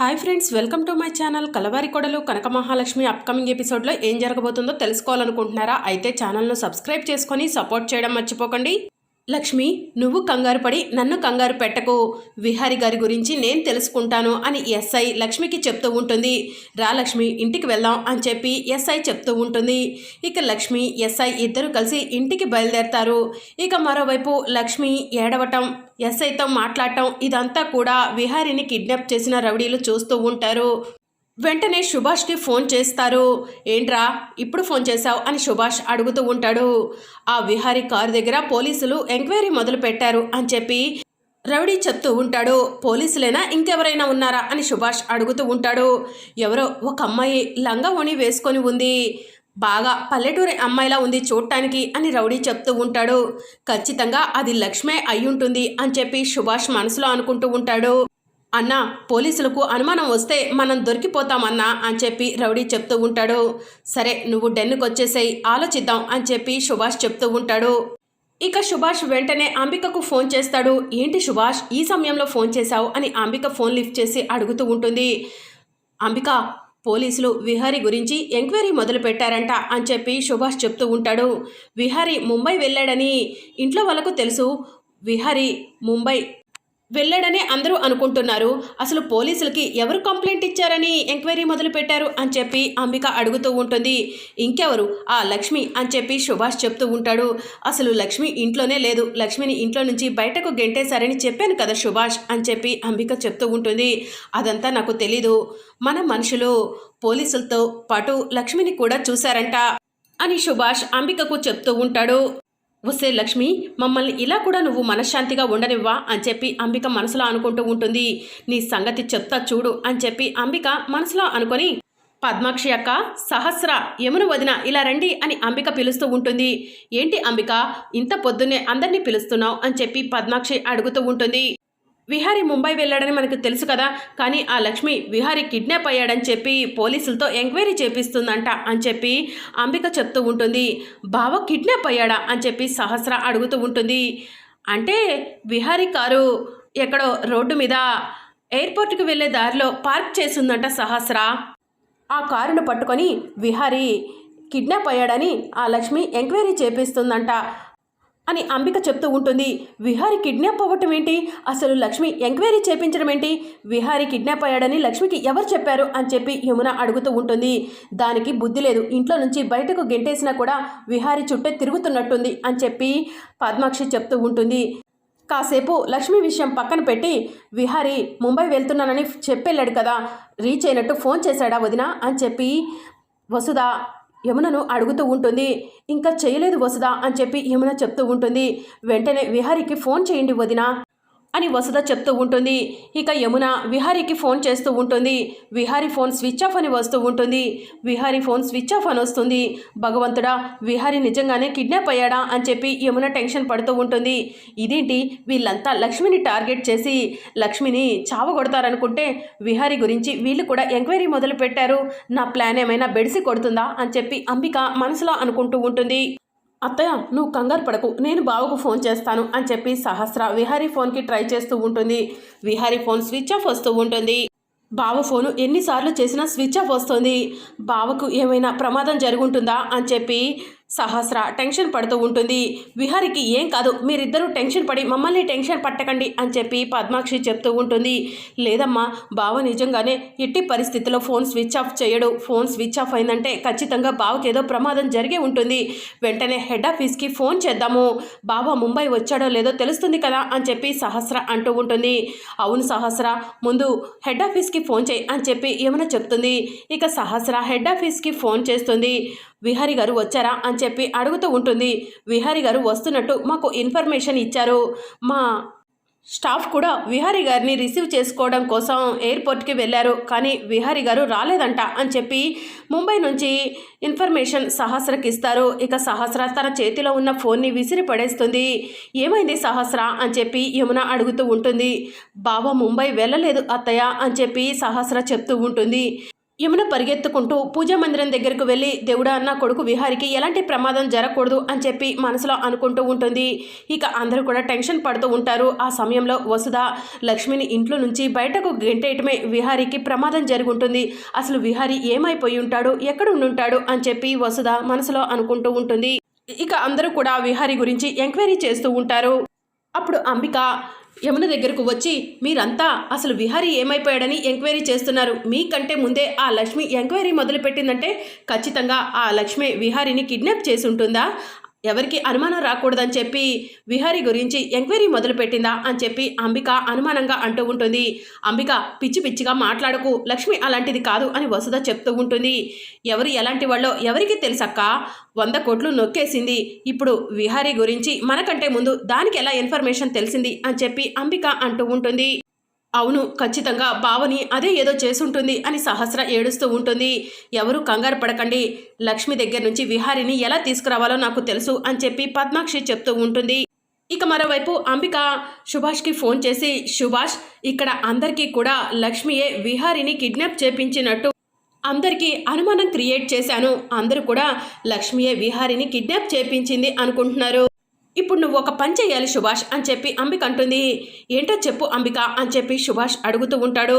Hi friends welcome to my channel. Kalavari Kodalu Kanaka Mahalakshmi upcoming ఎపిసోడ్లో ఏం జరగబోతుందో తెలుసుకోవాలనుకుంటున్నారా? అయితే ఛానల్ను సబ్స్క్రైబ్ చేసుకొని సపోర్ట్ చేయడం మర్చిపోకండి. లక్ష్మి నువ్వు కంగారు పడి నన్ను కంగారు పెట్టకు. విహారి గారి గురించి నేను తెలుసుకుంటాను అని ఎస్ఐ లక్ష్మికి చెప్తూ ఉంటుంది. రా లక్ష్మి ఇంటికి వెళ్దాం అని చెప్పి ఎస్ఐ చెప్తూ ఉంటుంది. ఇక లక్ష్మి ఎస్ఐ ఇద్దరు కలిసి ఇంటికి బయలుదేరతారు. ఇక మరోవైపు లక్ష్మి ఏడవటం ఎస్ఐతో మాట్లాడటం ఇదంతా కూడా విహారిని కిడ్నాప్ చేసిన రౌడీలు చూస్తూ ఉంటారు. వెంటనే సుభాష్కి ఫోన్ చేస్తారు. ఏంట్రా ఇప్పుడు ఫోన్ చేశావు? అని సుభాష్ అడుగుతూ ఉంటాడు. ఆ విహారీ కారు దగ్గర పోలీసులు ఎంక్వైరీ మొదలు పెట్టారు అని చెప్పి రౌడీ చెప్తూ ఉంటాడు. పోలీసులైనా? ఇంకెవరైనా ఉన్నారా? అని సుభాష్ అడుగుతూ ఉంటాడు. ఎవరో? ఒక అమ్మాయి లంగా ఓణి వేసుకొని ఉంది. బాగా పల్లెటూరి అమ్మాయిలా ఉంది చూడటానికి అని రౌడీ చెప్తూ ఉంటాడు. ఖచ్చితంగా అది లక్ష్మే అయ్యుంటుంది అని చెప్పి సుభాష్ మనసులో అనుకుంటూ ఉంటాడు. అన్నా పోలీసులకు అనుమానం వస్తే మనం దొరికిపోతామన్నా అని చెప్పి రౌడీ చెప్తూ ఉంటాడు. సరే నువ్వు డెన్నుకు వచ్చేసేయి ఆలోచిద్దాం అని చెప్పి సుభాష్ చెప్తూ ఉంటాడు. ఇక సుభాష్ వెంటనే అంబికకు ఫోన్ చేస్తాడు. ఏంటి సుభాష్ ఈ సమయంలో ఫోన్ చేశావు అని అంబిక ఫోన్ లిఫ్ట్ చేసి అడుగుతూ ఉంటుంది. అంబిక పోలీసులు విహారీ గురించి ఎంక్వైరీ మొదలు పెట్టారంట అని చెప్పి సుభాష్ చెప్తూ ఉంటాడు. విహారీ ముంబై వెళ్ళాడని ఇంట్లో వాళ్ళకు తెలుసు. విహారీ ముంబై వెళ్ళాడనే అందరూ అనుకుంటున్నారు. అసలు పోలీసులకి ఎవరు కంప్లైంట్ ఇచ్చారని ఎంక్వైరీ మొదలుపెట్టారు అని చెప్పి అంబిక అడుగుతూ ఉంటుంది. ఇంకెవరు? ఆ లక్ష్మి అని చెప్పి సుభాష్ చెప్తూ ఉంటాడు. అసలు లక్ష్మి ఇంట్లోనే లేదు. లక్ష్మిని ఇంట్లో నుంచి బయటకు గెంటేశారని చెప్పాను కదా సుభాష్ అని చెప్పి అంబిక చెప్తూ ఉంటుంది. అదంతా నాకు తెలీదు. మన మనుషులు పోలీసులతో పాటు లక్ష్మిని కూడా చూశారంట అని సుభాష్ అంబికకు చెప్తూ ఉంటాడు. వస్తే లక్ష్మి మమ్మల్ని ఇలా కూడా నువ్వు మనశ్శాంతిగా ఉండనివ్వా? అని చెప్పి అంబిక మనసులో అనుకుంటూ ఉంటుంది. నీ సంగతి చెప్తా చూడు అని చెప్పి అంబిక మనసులో అనుకొని పద్మాక్షి అక్క సహస్ర యమున వదిన ఇలా రండి అని అంబిక పిలుస్తూ ఉంటుంది. ఏంటి అంబిక ఇంత పొద్దున్నే అందరినీ పిలుస్తున్నావు? అని చెప్పి పద్మాక్షి అడుగుతూ ఉంటుంది. విహారీ ముంబై వెళ్ళాడని మనకు తెలుసు కదా. కానీ ఆ లక్ష్మి విహారీ కిడ్నాప్ అయ్యాడని చెప్పి పోలీసులతో ఎంక్వైరీ చేపిస్తుందంట అని చెప్పి అంబిక చెప్తూ ఉంటుంది. బావ కిడ్నాప్ అయ్యాడా అని చెప్పి సహస్ర అడుగుతూ ఉంటుంది. అంటే విహారీ కారు ఎక్కడో రోడ్డు మీద ఎయిర్పోర్ట్కి వెళ్ళే దారిలో పార్క్ చేసిందంట సహస్ర. ఆ కారును పట్టుకొని విహారీ కిడ్నాప్ అయ్యాడని ఆ లక్ష్మి ఎంక్వైరీ చేపిస్తుందంట. అని అంబిక చెప్తూ ఉంటుంది. విహారి కిడ్నాప్ అవ్వటం ఏంటి? అసలు లక్ష్మి ఎంక్వైరీ చేపించడం ఏంటి? విహారి కిడ్నాప్ అయ్యాడని లక్ష్మికి ఎవరు చెప్పారు? అని చెప్పి యమున అడుగుతూ ఉంటుంది. దానికి బుద్ధి లేదు. ఇంట్లో నుంచి బయటకు గెంటేసినా కూడా విహారి చుట్టే తిరుగుతున్నట్టుంది అని చెప్పి పద్మాక్షి చెప్తూ ఉంటుంది. కాసేపు లక్ష్మి విషయం పక్కన పెట్టి విహారి ముంబై వెళ్తున్నానని చెప్పెళ్ళాడు కదా రీచ్ అయినట్టు ఫోన్ చేశాడా వదిన? అని చెప్పి వసుధ యమునను అడుగుతూ ఉంటుంది. ఇంకా చేయలేదు వసుదా అని చెప్పి యమున చెప్తూ ఉంటుంది. వెంటనే విహారికి ఫోన్ చేయండి వదిన. అని వసుధ చెప్తూ ఉంటుంది. ఇక యమున విహారీకి ఫోన్ చేస్తూ ఉంటుంది. విహారీ ఫోన్ స్విచ్ ఆఫ్ అని వస్తూ ఉంటుంది. విహారీ ఫోన్ స్విచ్ ఆఫ్ అని వస్తుంది. భగవంతుడా విహారీ నిజంగానే కిడ్నాప్ అయ్యాడా అని చెప్పి యమున టెన్షన్ పడుతూ ఉంటుంది. ఇదేంటి? వీళ్ళంతా లక్ష్మిని టార్గెట్ చేసి లక్ష్మిని చావగొడతారనుకుంటే విహారీ గురించి వీళ్ళు కూడా ఎంక్వైరీ మొదలు పెట్టారు నా ప్లాన్ ఏమైనా బెడిసి కొడుతుందా అని చెప్పి అంబిక మనసులో అనుకుంటూ ఉంటుంది. అత్తయ్య నువ్వు కంగారు పడకు. నేను బావకు ఫోన్ చేస్తాను అని చెప్పి సహస్ర విహారీ ఫోన్కి ట్రై చేస్తూ ఉంటుంది. విహారీ ఫోన్ స్విచ్ ఆఫ్ వస్తూ ఉంటుంది. బావ ఫోను ఎన్నిసార్లు చేసినా స్విచ్ ఆఫ్ వస్తుంది. బావకు ఏమైనా ప్రమాదం జరుగుంటుందా అని చెప్పి సహస్ర టెన్షన్ పడుతూ ఉంటుంది. విహారికి ఏం కాదు మీరిద్దరూ టెన్షన్ పడి మమ్మల్ని టెన్షన్ పట్టకండి అని చెప్పి పద్మాక్షి చెప్తూ ఉంటుంది. లేదమ్మా బావ నిజంగానే ఎట్టి పరిస్థితిలో ఫోన్ స్విచ్ ఆఫ్ చేయడు. ఫోన్ స్విచ్ ఆఫ్ అయిందంటే ఖచ్చితంగా బావకి ఏదో ప్రమాదం జరిగి ఉంటుంది. వెంటనే హెడ్ ఆఫీస్కి ఫోన్ చేద్దాము. బావ ముంబై వచ్చాడో లేదో తెలుస్తుంది కదా అని చెప్పి సహస్ర అంటూ ఉంటుంది. అవును సహస్ర ముందు హెడ్ ఆఫీస్కి ఫోన్ చేయి అని చెప్పి ఏమైనా చెప్తుంది. ఇక సహస్ర హెడ్ ఆఫీస్కి ఫోన్ చేస్తుంది. విహారి గారు వచ్చారా అని చెప్పి అడుగుతూ ఉంటుంది. విహారి గారు వస్తున్నట్టు మాకు ఇన్ఫర్మేషన్ ఇచ్చారు. మా స్టాఫ్ కూడా విహారి గారిని రిసీవ్ చేసుకోవడం కోసం ఎయిర్పోర్ట్కి వెళ్ళారు. కానీ విహారి గారు రాలేదంట అని చెప్పి ముంబై నుంచి ఇన్ఫర్మేషన్ సహస్రకి ఇస్తారు. ఇక సహస్ర తన చేతిలో ఉన్న ఫోన్ని విసిరి పడేస్తుంది. ఏమైంది సహస్ర అని చెప్పి యమున అడుగుతూ ఉంటుంది. బావ ముంబై వెళ్ళలేదు అత్తయ్య అని చెప్పి సహస్ర చెప్తూ ఉంటుంది. యమున పరిగెత్తుకుంటూ పూజా మందిరం దగ్గరకు వెళ్ళి దేవుడా నా కొడుకు విహారికి ఎలాంటి ప్రమాదం జరగకూడదు అని చెప్పి మనసులో అనుకుంటూ ఉంటుంది. ఇక అందరూ కూడా టెన్షన్ పడుతూ ఉంటారు. ఆ సమయంలో వసుధ లక్ష్మిని ఇంట్లో నుంచి బయటకు గెంటేయటమే విహారికి ప్రమాదం జరుగుంటుంది. ఉంటుంది అసలు విహారి ఏమైపోయి ఉంటాడు? ఎక్కడ ఉండుంటాడు? అని చెప్పి వసుధ మనసులో అనుకుంటూ ఉంటుంది. ఇక అందరూ కూడా విహారి గురించి ఎంక్వైరీ చేస్తూ ఉంటారు. అప్పుడు అంబిక యమున దగ్గరకు వచ్చి మీరంతా అసలు విహారీ ఏమైపోయాడని ఎంక్వైరీ చేస్తున్నారు. మీకంటే ముందే ఆ లక్ష్మి ఎంక్వైరీ మొదలుపెట్టిందంటే ఖచ్చితంగా ఆ లక్ష్మి విహారీని కిడ్నాప్ చేసి ఉంటుందా ఎవరికి అనుమానం రాకూడదని చెప్పి విహారీ గురించి ఎంక్వైరీ మొదలుపెట్టిందా అని చెప్పి అంబిక అనుమానంగా అంటూ ఉంటుంది. అంబిక పిచ్చి పిచ్చిగా మాట్లాడకు లక్ష్మి అలాంటిది కాదు అని వసుధ చెప్తూ ఉంటుంది. ఎవరు ఎలాంటి వాళ్ళో ఎవరికి తెలుసక్క? వంద కోట్లు నొక్కేసింది. ఇప్పుడు విహారీ గురించి మనకంటే ముందు దానికి ఎలా ఇన్ఫర్మేషన్ తెలిసింది అని చెప్పి అంబిక అంటూ ఉంటుంది. అవును ఖచ్చితంగా బావని అదే ఏదో చేసుంటుంది అని సహస్ర ఏడుస్తూ ఉంటుంది. ఎవరు కంగారు పడకండి. లక్ష్మి దగ్గర నుంచి విహారిని ఎలా తీసుకురావాలో నాకు తెలుసు అని చెప్పి పద్మాక్షి చెప్తూ ఉంటుంది. ఇక మరోవైపు అంబిక సుభాష్కి ఫోన్ చేసి సుభాష్ ఇక్కడ అందరికీ కూడా లక్ష్మియే విహారిని కిడ్నాప్ చేపించినట్టు. అందరికీ అనుమానం క్రియేట్ చేశాను. అందరూ కూడా లక్ష్మియే విహారిని కిడ్నాప్ చేపించింది అనుకుంటున్నారు. నువ్వు ఒక పని చేయాలి సుభాష్ అని చెప్పి అంబిక అంటుంది. ఏంటో చెప్పు అంబిక అని చెప్పి సుభాష్ అడుగుతూ ఉంటాడు.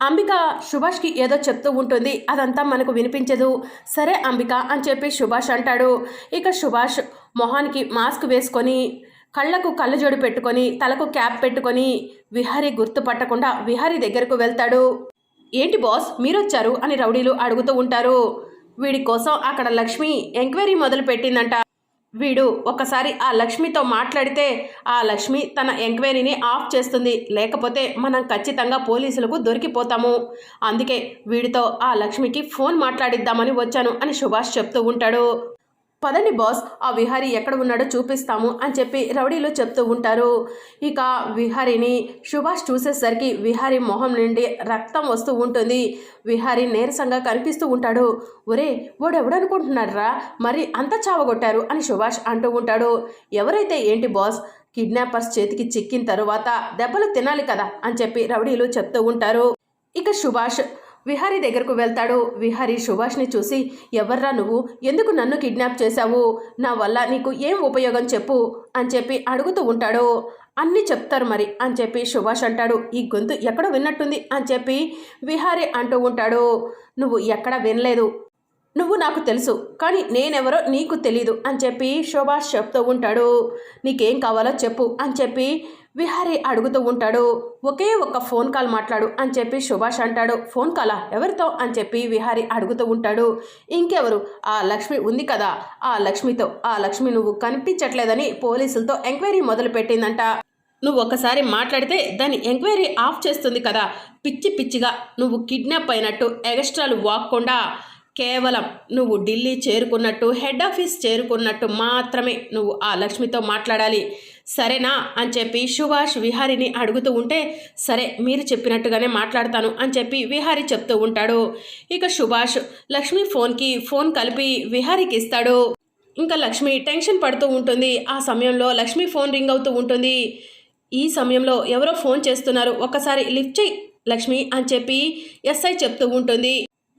అంబిక సుభాష్కి ఏదో చెప్తూ ఉంటుంది. అదంతా మనకు వినిపించదు. సరే అంబిక అని చెప్పి సుభాష్ అంటాడు. ఇక సుభాష్ మొహానికి మాస్క్ వేసుకొని కళ్ళకు కళ్ళజోడు పెట్టుకొని తలకు క్యాప్ పెట్టుకొని విహారీ గుర్తుపట్టకుండా విహారీ దగ్గరకు వెళ్తాడు. ఏంటి బాస్ మీరొచ్చారు అని రౌడీలు అడుగుతూ ఉంటారు. వీడి కోసం అక్కడ లక్ష్మి ఎంక్వైరీ మొదలు పెట్టిందంట వీడు ఒకసారి ఆ లక్ష్మితో మాట్లాడితే ఆ లక్ష్మి తన ఎంక్వైరీని ఆఫ్ చేస్తుంది. లేకపోతే మనం ఖచ్చితంగా పోలీసులకు దొరికిపోతాము. అందుకే వీడితో ఆ లక్ష్మికి ఫోన్ మాట్లాడిద్దామని వచ్చాను అని సుభాష్ చెప్తూ ఉంటాడు. పదండి బాస్ ఆ విహారీ ఎక్కడ ఉన్నాడో చూపిస్తాము అని చెప్పి రౌడీలు చెప్తూ ఉంటారు. ఇక విహారీని సుభాష్ చూసేసరికి విహారీ మొహం నుండి రక్తం వస్తూ ఉంటుంది. విహారీ నీరసంగా కనిపిస్తూ ఉంటాడు. ఒరే వాడెవడనుకుంటున్నారా మరి అంత చావగొట్టారు అని సుభాష్ అంటూ ఉంటాడు. ఎవరైతే ఏంటి బాస్ కిడ్నాపర్స్ చేతికి చిక్కిన తరువాత దెబ్బలు తినాలి కదా అని చెప్పి రౌడీలు చెప్తూ ఉంటారు. ఇక సుభాష్ విహారీ దగ్గరకు వెళ్తాడు. విహారీ సుభాష్ని చూసి ఎవర్రా నువ్వు? ఎందుకు నన్ను కిడ్నాప్ చేశావు? నా వల్ల నీకు ఏం ఉపయోగం చెప్పు? అని చెప్పి అడుగుతూ ఉంటాడు. అన్నీ చెప్తారు మరి అని చెప్పి సుభాష్ అంటాడు. ఈ గొంతు ఎక్కడో విన్నట్టుంది అని చెప్పి విహారీ అంటూ ఉంటాడు. నువ్వు ఎక్కడ వినలేదు. నువ్వు నాకు తెలుసు కానీ నేనెవరో నీకు తెలీదు అని చెప్పి సుభాష్ చెప్తూ ఉంటాడు. నీకేం కావాలో చెప్పు అని చెప్పి విహారీ అడుగుతూ ఉంటాడు. ఒకే ఒక్క ఫోన్ కాల్ మాట్లాడు అని చెప్పి సుభాష్ అంటాడు. ఫోన్ కాలా? ఎవరితో? అని చెప్పి విహారీ అడుగుతూ ఉంటాడు. ఇంకెవరు? ఆ లక్ష్మి ఉంది కదా? ఆ లక్ష్మితో? ఆ లక్ష్మి నువ్వు కనిపించట్లేదని పోలీసులతో ఎంక్వైరీ మొదలు పెట్టిందంట నువ్వు ఒకసారి మాట్లాడితే దాని ఎంక్వైరీ ఆఫ్ చేస్తుంది కదా? పిచ్చి పిచ్చిగా నువ్వు కిడ్నాప్ అయినట్టు ఎగస్ట్రాలు వాక్కుండా కేవలం నువ్వు ఢిల్లీ చేరుకున్నట్టు హెడ్ ఆఫీస్ చేరుకున్నట్టు మాత్రమే నువ్వు ఆ లక్ష్మితో మాట్లాడాలి. సరేనా అని చెప్పి సుభాష్ విహారిని అడుగుతూ ఉంటే సరే మీరు చెప్పినట్టుగానే మాట్లాడతాను అని చెప్పి విహారి చెప్తూ ఉంటాడు. ఇక సుభాష్ లక్ష్మి ఫోన్కి ఫోన్ కలిపి విహారికి ఇస్తాడు. ఇంకా లక్ష్మి టెన్షన్ పడుతూ ఉంటుంది. ఆ సమయంలో లక్ష్మి ఫోన్ రింగ్ అవుతూ ఉంటుంది. ఈ సమయంలో ఎవరో ఫోన్ చేస్తున్నారు. ఒకసారి లిఫ్ట్ చేయి లక్ష్మి అని చెప్పి ఎస్ఐ చెప్తూ ఉంటుంది.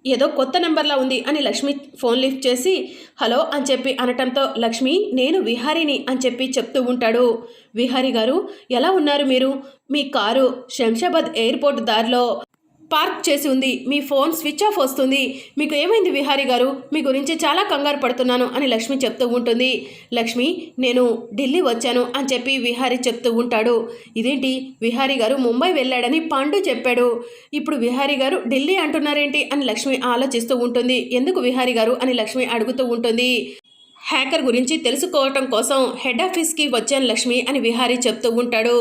ఏదో కొత్త నెంబర్లా ఉంది అని లక్ష్మి ఫోన్ లిఫ్ట్ చేసి హలో అని చెప్పి అనటంతో లక్ష్మి నేను విహారిని అని చెప్పి చెప్తూ ఉంటాడు. విహారి గారు ఎలా ఉన్నారు మీరు? మీ కారు శంషాబాద్ ఎయిర్పోర్ట్ దారిలో పార్క్ చేసి ఉంది. మీ ఫోన్ స్విచ్ ఆఫ్ వస్తుంది. మీకు ఏమైంది విహారీ గారు? మీ గురించి చాలా కంగారు పడుతున్నాను అని లక్ష్మి చెప్తూ ఉంటుంది. లక్ష్మి నేను ఢిల్లీ వచ్చాను అని చెప్పి విహారీ చెప్తూ ఉంటాడు. ఇదేంటి? విహారీ గారు ముంబై వెళ్ళాడని పాండు చెప్పాడు. ఇప్పుడు విహారీ గారు ఢిల్లీ అంటున్నారేంటి అని లక్ష్మి ఆలోచిస్తూ ఉంటుంది. ఎందుకు విహారీ గారు అని లక్ష్మి అడుగుతూ ఉంటుంది. హ్యాకర్ గురించి తెలుసుకోవటం కోసం హెడ్ ఆఫీస్కి వచ్చాను లక్ష్మి అని విహారీ చెప్తూ ఉంటాడు.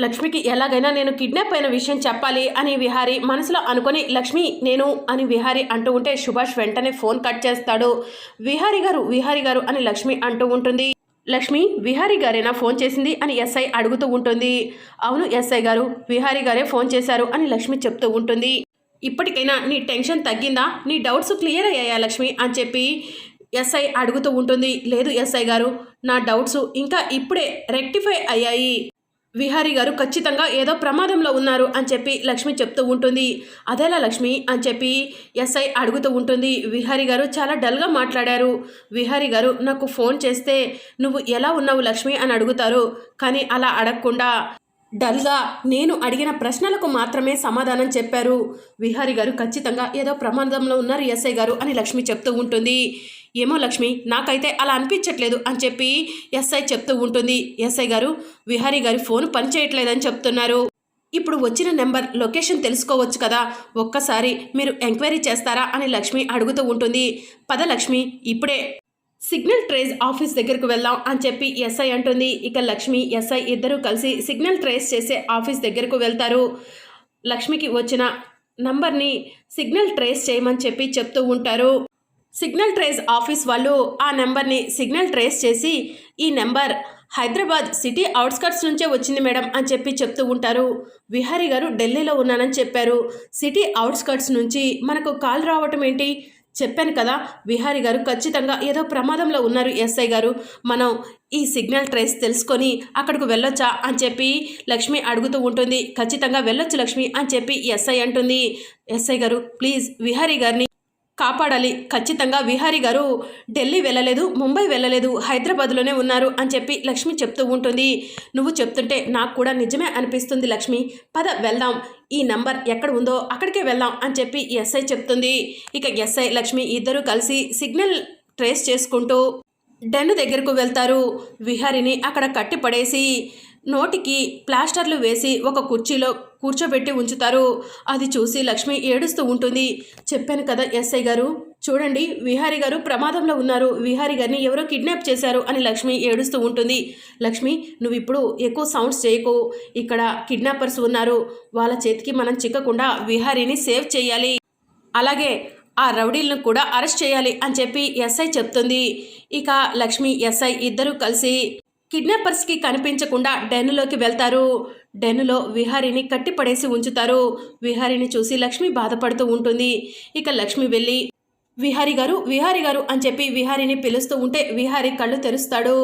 లక్ష్మికి ఎలాగైనా నేను కిడ్నాప్ అయిన విషయం చెప్పాలి అని విహారీ మనసులో అనుకొని లక్ష్మి నేను అని విహారీ అంటూ ఉంటే సుభాష్ వెంటనే ఫోన్ కట్ చేస్తాడు. విహారీ గారు విహారీ గారు అని లక్ష్మి అంటూ ఉంటుంది. లక్ష్మి విహారీ గారేనా ఫోన్ చేసింది అని ఎస్ఐ అడుగుతూ ఉంటుంది. అవును ఎస్ఐ గారు విహారీ గారే ఫోన్ చేశారు అని లక్ష్మి చెప్తూ ఉంటుంది. ఇప్పటికైనా నీ టెన్షన్ తగ్గిందా? నీ డౌట్స్ క్లియర్ అయ్యాయా లక్ష్మి? అని చెప్పి ఎస్ఐ అడుగుతూ ఉంటుంది. లేదు ఎస్ఐ గారు నా డౌట్స్ ఇంకా ఇప్పుడే రెక్టిఫై అయ్యాయి. విహారీ గారు ఖచ్చితంగా ఏదో ప్రమాదంలో ఉన్నారు అని చెప్పి లక్ష్మి చెప్తూ ఉంటుంది. అదేలా లక్ష్మి అని చెప్పి ఎస్ఐ అడుగుతూ ఉంటుంది. విహారీ గారు చాలా డల్గా మాట్లాడారు. విహారీ గారు నాకు ఫోన్ చేస్తే నువ్వు ఎలా ఉన్నావు లక్ష్మి? అని అడుగుతారు. కానీ అలా అడగకుండా డల్గా నేను అడిగిన ప్రశ్నలకు మాత్రమే సమాధానం చెప్పారు. విహారీ గారు ఖచ్చితంగా ఏదో ప్రమాదంలో ఉన్నారు ఎస్ఐ గారు అని లక్ష్మి చెప్తూ ఉంటుంది. ఏమో లక్ష్మి నాకైతే అలా అనిపించట్లేదు అని చెప్పి ఎస్ఐ చెప్తూ ఉంటుంది. ఎస్ఐ గారు విహారీ గారి ఫోన్ పనిచేయట్లేదని చెప్తున్నారు. ఇప్పుడు వచ్చిన నెంబర్ లొకేషన్ తెలుసుకోవచ్చు కదా. ఒక్కసారి మీరు ఎంక్వైరీ చేస్తారా? అని లక్ష్మి అడుగుతూ ఉంటుంది. పద లక్ష్మి ఇప్పుడే సిగ్నల్ ట్రేస్ ఆఫీస్ దగ్గరకు వెళ్దాం అని చెప్పి ఎస్ఐ అంటుంది. ఇక లక్ష్మి ఎస్ఐ ఇద్దరూ కలిసి సిగ్నల్ ట్రేస్ చేసే ఆఫీస్ దగ్గరకు వెళ్తారు. లక్ష్మికి వచ్చిన నంబర్ని సిగ్నల్ ట్రేస్ చేయమని చెప్పి చెప్తూ ఉంటారు. సిగ్నల్ ట్రేస్ ఆఫీస్ వాళ్ళు ఆ నెంబర్ని సిగ్నల్ ట్రేస్ చేసి ఈ నెంబర్ హైదరాబాద్ సిటీ అవుట్స్కట్స్ నుంచే వచ్చింది మేడం అని చెప్పి చెప్తూ ఉంటారు. విహారీ గారు ఢిల్లీలో ఉన్నానని చెప్పారు. సిటీ అవుట్స్కట్స్ నుంచి మనకు కాల్ రావటం ఏంటి? చెప్పాను కదా విహారీ గారు ఖచ్చితంగా ఏదో ప్రమాదంలో ఉన్నారు ఎస్ఐ గారు. మనం ఈ సిగ్నల్ ట్రేస్ తెలుసుకొని అక్కడికి వెళ్ళొచ్చా అని చెప్పి లక్ష్మి అడుగుతూ ఉంటుంది. ఖచ్చితంగా వెళ్ళొచ్చు లక్ష్మి అని చెప్పి ఎస్ఐ అంటుంది. ఎస్ఐ గారు ప్లీజ్ విహారీ గారిని కాపాడాలి. ఖచ్చితంగా విహారీ గారు ఢిల్లీ వెళ్ళలేదు ముంబై వెళ్ళలేదు హైదరాబాద్లోనే ఉన్నారు అని చెప్పి లక్ష్మి చెప్తూ ఉంటుంది. నువ్వు చెప్తుంటే నాకు కూడా నిజమే అనిపిస్తుంది లక్ష్మి. పద వెళ్దాం. ఈ నంబర్ ఎక్కడ ఉందో అక్కడికే వెళ్దాం అని చెప్పి ఎస్ఐ చెప్తుంది. ఇక ఎస్ఐ లక్ష్మి ఇద్దరు కలిసి సిగ్నల్ ట్రేస్ చేసుకుంటూ డెన్ దగ్గరకు వెళ్తారు. విహారిని అక్కడ కట్టి పడేసి నోటికి ప్లాస్టర్లు వేసి ఒక కుర్చీలో కూర్చోబెట్టి ఉంచుతారు. అది చూసి లక్ష్మి ఏడుస్తూ ఉంటుంది. చెప్పాను కదా ఎస్ఐ గారు. చూడండి విహారి గారు ప్రమాదంలో ఉన్నారు. విహారి గారిని ఎవరో కిడ్నాప్ చేశారు అని లక్ష్మి ఏడుస్తూ ఉంటుంది. లక్ష్మి నువ్వు ఇప్పుడు ఎక్కువ సౌండ్స్ చేయకు. ఇక్కడ కిడ్నాపర్స్ ఉన్నారు. వాళ్ళ చేతికి మనం చిక్కకుండా విహారీని సేవ్ చేయాలి. అలాగే ఆ రౌడీలను కూడా అరెస్ట్ చేయాలి అని చెప్పి ఎస్ఐ చెప్తుంది. ఇక లక్ష్మి ఎస్ఐ ఇద్దరూ కలిసి కిడ్నాపర్స్కి కనిపించకుండా డెన్నులోకి వెళ్తారు. డెన్నులో విహారిని కట్టిపడేసి ఉంచుతారు. విహారిని చూసి లక్ష్మి బాధపడుతూ ఉంటుంది. ఇక లక్ష్మి వెళ్ళి విహారి గారు విహారి గారు అని చెప్పి విహారిని పిలుస్తూ ఉంటే విహారి కళ్ళు తెరుస్తాడు.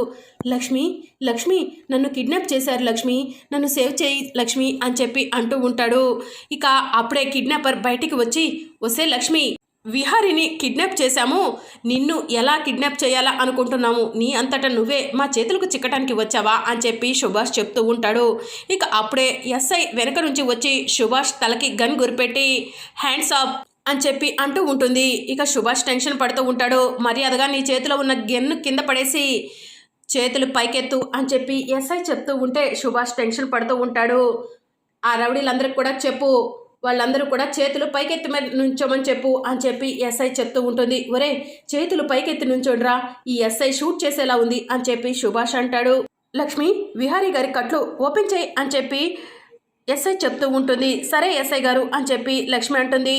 లక్ష్మి లక్ష్మి నన్ను కిడ్నాప్ చేశారు లక్ష్మి నన్ను సేవ్ చేయి లక్ష్మి అని చెప్పి అంటూ ఉంటాడు. ఇక అప్పుడే కిడ్నాపర్ బయటికి వచ్చి వసే లక్ష్మి విహారిని కిడ్నాప్ చేశాము. నిన్ను ఎలా కిడ్నాప్ చేయాలా అనుకుంటున్నాము? నీ అంతటా నువ్వే మా చేతులకు చిక్కటానికి వచ్చావా? అని చెప్పి సుభాష్ చెప్తూ ఉంటాడు. ఇక అప్పుడే ఎస్ఐ వెనక నుంచి వచ్చి సుభాష్ తలకి గన్ గురిపెట్టి హ్యాండ్స్ ఆఫ్ అని చెప్పి అంటూ ఉంటుంది. ఇక సుభాష్ టెన్షన్ పడుతూ ఉంటాడు. మర్యాదగా నీ చేతిలో ఉన్న గెన్ను కింద పడేసి చేతులు పైకెత్తు అని చెప్పి ఎస్ఐ చెప్తూ ఉంటే సుభాష్ టెన్షన్ పడుతూ ఉంటాడు. ఆ రౌడీలందరికి కూడా చెప్పు. వాళ్ళందరూ కూడా చేతులు పైకెత్తి మీద నుంచోమని చెప్పు అని చెప్పి ఎస్ఐ చెప్తూ ఉంటుంది. ఒరే చేతులు పైకెత్తి నుంచోడ్రా ఈ ఎస్ఐ షూట్ చేసేలా ఉంది అని చెప్పి సుభాష్ అంటాడు. లక్ష్మి విహారీ గారి కట్లు ఓపెన్ చేయి అని చెప్పి ఎస్ఐ చెప్తూ ఉంటుంది. సరే ఎస్ఐ గారు అని చెప్పి లక్ష్మి అంటుంది.